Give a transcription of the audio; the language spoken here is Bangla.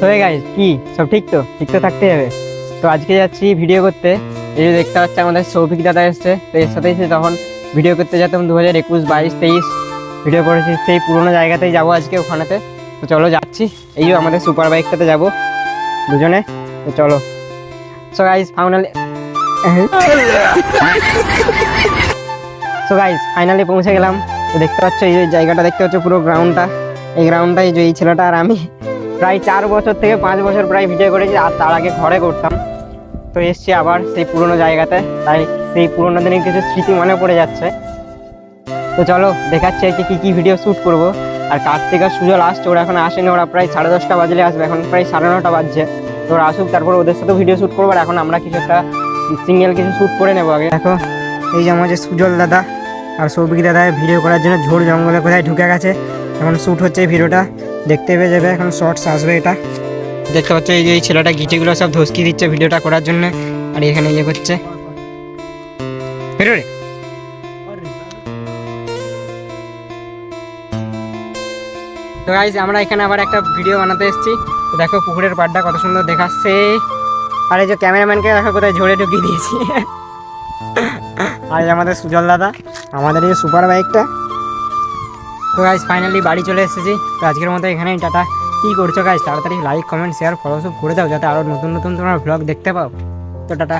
হয়ে গাইজ কি? সব ঠিক তো? ঠিক তো থাকতে হবে। তো আজকে যাচ্ছি ভিডিও করতে। এই যে দেখতে পাচ্ছি আমাদের সৌভিক দাদা এসছে। তো এর সাথে এসে তখন ভিডিও করতে যেতাম দু হাজার একুশ, বাইশ, তেইশ ভিডিও করেছি। সেই পুরোনো জায়গাতেই যাব আজকে ওখানেতে। তো চলো যাচ্ছি। এই আমাদের সুপার বাইকটাতে যাব। দুজনে। তো চলো। So guys finally so guys finally পৌঁছে গেলাম। তো দেখতে পাচ্ছ, এই জায়গাটা দেখতে পাচ্ছ, পুরো গ্রাউন্ডটা এই গ্রাউন্ডটাই যে এই ছেলেটা আর আমি। প্রায় চার বছর থেকে পাঁচ বছর প্রায় ভিডিও করেছি, আর তার আগে ঘরে করতাম। তো এসছি আবার সেই পুরোনো জায়গাতে, তাই সেই পুরোনো দিনের কিছু স্মৃতি মনে পড়ে যাচ্ছে। তো চলো, দেখাচ্ছি আজকে কী কী ভিডিও শ্যুট করব। আর কার্তিক আর সুজল আসছে ওরা এখন আসেনি, ওরা প্রায় সাড়ে দশটা বাজলে আসবে, এখন প্রায় সাড়ে নটা বাজছে। তো ওরা আসুক, তারপর ওদের সাথে ভিডিও শ্যুট করব, আর এখন আমরা কিছু একটা সিঙ্গেল কিছু শ্যুট করে নেব আগে। দেখো, এই যে আমার যে সুজল দাদা আর সৌভিক দাদা ভিডিও করার জন্য ঝোড় জঙ্গলে কোথায় ঢুকে গেছে এখন শ্যুট হচ্ছে এই ভিডিওটা দেখতে পেয়ে যাবে, এখন শর্টস আসবে এটা। দেখতে পাচ্ছ, এই যে এই ছেলেটা গিটিগুলো সব ধসকি দিচ্ছে ভিডিওটা করার জন্য, আর এখানে ইয়ে করছে। তো গাইজ আমরা এখানে আবার একটা ভিডিও বানাতে এসেছি। দেখো পুকুরের পাড়টা কত সুন্দর দেখাচ্ছে। আর এই যে ক্যামেরাম্যানকে দেখো কোথায় ঝরে ঢুকিয়ে দিয়েছি। আর আমাদের সুজল দাদা, আমাদের এই সুপার বাইকটা। তো গাইজ ফাইনালি বাড়ি চলে এসেছি। তো আজকের মতো এখানেই, টাটা। কি করছ গাইজ তাড়াতাড়ি লাইক কমেন্ট শেয়ার ফলো সব করে দাও, যাতে আরও নতুন নতুন তোমার ব্লগ দেখতে পাও। তো টাটা।